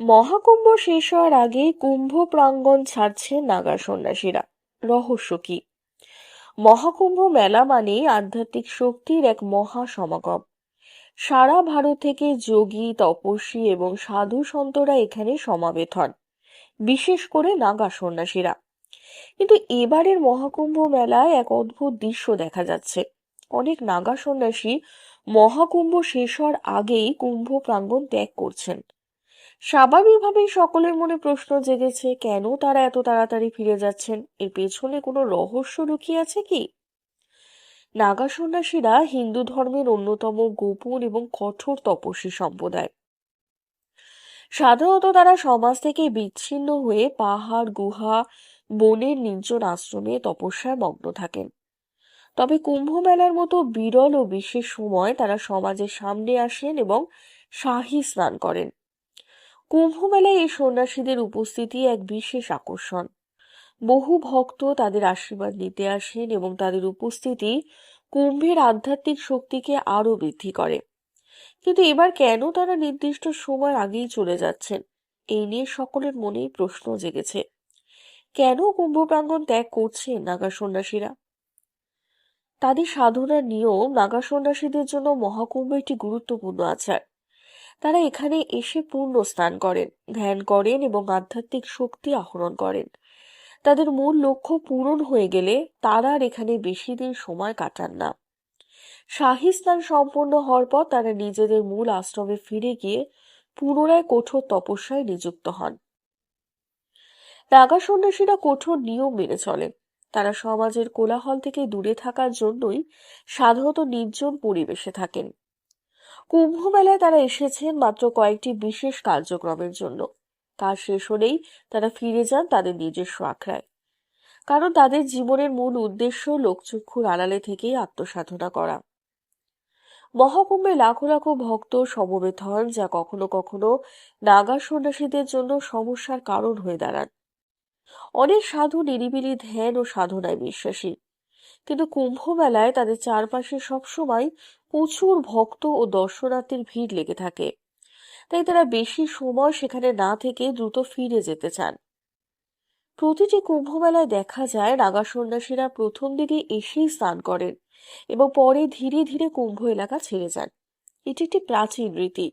মহাকুম্ভ শেষ হওয়ার আগে কুম্ভ প্রাঙ্গণ ছাড়ছে নাগা সন্ন্যাসীরা। রহস্য কি? মহাকুম্ভ মেলা মানেই আধ্যাত্মিক শক্তির এক মহা সমাগম। সারা ভারত থেকে যোগী, তপস্বী এবং সাধু সন্তরা এখানে সমাবেত হন, বিশেষ করে নাগা সন্ন্যাসীরা। কিন্তু এবারের মহাকুম্ভ মেলায় এক অদ্ভুত দৃশ্য দেখা যাচ্ছে। অনেক নাগা সন্ন্যাসী মহাকুম্ভ শেষ হওয়ার আগেই কুম্ভ প্রাঙ্গণ ত্যাগ করছেন। স্বাভাবিকভাবেই সকলের মনে প্রশ্ন জেগেছে, কেন তারা এত তাড়াতাড়ি ফিরে যাচ্ছেন? এর পেছনে কোনো রহস্য লুকিয়ে আছে কি? নাগা সন্ন্যাসীরা হিন্দু ধর্মের অন্যতম গোপন এবং কঠোর তপস্বী সম্প্রদায়। সাধারণত তারা সমাজ থেকে বিচ্ছিন্ন হয়ে পাহাড়, গুহা, বনের নির্জন আশ্রমে তপস্যায় মগ্ন থাকেন। তবে কুম্ভ মেলার মতো বিরল ও বিশেষ সময় তারা সমাজের সামনে আসেন এবং শাহী স্নান করেন। কুম্ভ মেলায় এই সন্ন্যাসীদের উপস্থিতি এক বিশেষ আকর্ষণ। বহু ভক্ত তাদের আশীর্বাদ নিতে আসেন এবং তাদের উপস্থিতি কুম্ভের আধ্যাত্মিক শক্তিকে আরও বৃদ্ধি করে। কিন্তু এবার কেন তারা নির্দিষ্ট সময় আগেই চলে যাচ্ছেন? এই নিয়ে সকলের মনেই প্রশ্ন জেগেছে। কেন কুম্ভ প্রাঙ্গণ ত্যাগ করছে নাগা সন্ন্যাসীরা? তাদের সাধনার নিয়ম নাগা সন্ন্যাসীদের জন্য মহাকুম্ভ একটি গুরুত্বপূর্ণ আচার। তারা এখানে এসে পূর্ণ স্নান করেন, ধ্যান করেন এবং আধ্যাত্মিক শক্তি আহরণ করেন। তাদের মূল লক্ষ্য পূরণ হয়ে গেলে তারা আর এখানে বেশি দিন সময় কাটান না। শাহী স্নান সম্পন্ন হওয়ার পর তারা নিজেদের মূল আশ্রমে ফিরে গিয়ে পুনরায় কঠোর তপস্যায় নিযুক্ত হন। নাগা সন্ন্যাসীরা কঠোর নিয়ম মেনে চলেন। তারা সমাজের কোলাহল থেকে দূরে থাকার জন্যই সাধারণত নির্জন পরিবেশে থাকেন। কুম্ভ মেলায় তারা এসেছেন মাত্র কয়েকটি বিশেষ কার্যক্রমের জন্য। কাজ শেষ হলেই তারা ফিরে যান তাদের নিজস্ব আখড়ায়। কারণ তাদের জীবনের মূল উদ্দেশ্য লোকচক্ষুর আড়ালে থেকেই আত্মসাধনা করা। মহাকুম্ভে লাখো লাখো ভক্ত সমবেত হন যা কখনো কখনো নাগা সন্ন্যাসীদের জন্য সমস্যার কারণ হয়ে দাঁড়ান। অনেক সাধু নিরিবিলি ধ্যান ও সাধনায় বিশ্বাসী। কিন্তু কুম্ভ মেলায় তাদের চারপাশে সবসময় প্রচুর ভক্ত ও দর্শনার্থীর ভিড় লেগে থাকে। তাই তারা বেশি সময় সেখানে না থেকে দ্রুত ফিরে যেতে চান। প্রতিটি কুম্ভ মেলায় দেখা যায় নাগা সন্ন্যাসীরা প্রথম দিকে এসেই স্নান করেন এবং পরে ধীরে ধীরে কুম্ভ এলাকা ছেড়ে যান। এটি একটি প্রাচীন রীতি,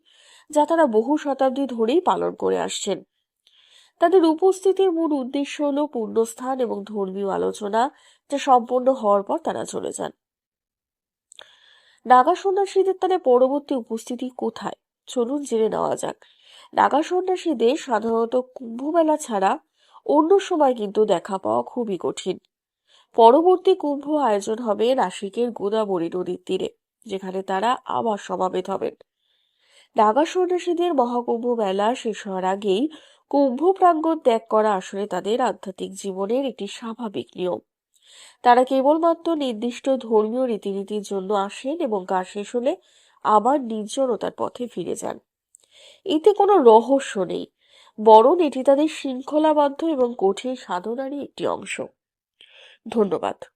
যা তারা বহু শতাব্দী ধরেই পালন করে আসছেন। তাদের উপস্থিতির মূল উদ্দেশ্য হল পুণ্যস্থান এবং ধর্মীয় আলোচনা, যা সম্পন্ন হওয়ার পর তারা চলে যান। নাগা সন্ন্যাসীদের তাদের পরবর্তী উপস্থিতি কোথায়? চলুন জেনে নেওয়া যাক। নাগা সন্ন্যাসীদের সাধারণত কুম্ভমেলা ছাড়া অন্য সময় কিন্তু দেখা পাওয়া খুবই কঠিন। পরবর্তী কুম্ভ আয়োজন হবে নাসিকের গোদাবরী নদীর তীরে, যেখানে তারা আবার সমাবেত হবেন। নাগা সন্ন্যাসীদের মহাকুম্ভ মেলা শেষ হওয়ার আগেই কুম্ভ প্রাঙ্গণ ত্যাগ করা আসলে তাদের আধ্যাত্মিক জীবনের একটি স্বাভাবিক নিয়ম। তারা কেবলমাত্র নির্দিষ্ট ধর্মীয় রীতিনীতির জন্য আসেন এবং কাজ শেষ হলে আবার নির্জনতার পথে ফিরে যান। এতে কোনো রহস্য নেই, বরং এটি তাদের শৃঙ্খলাবদ্ধ এবং কঠিন সাধনারই একটি অংশ। ধন্যবাদ।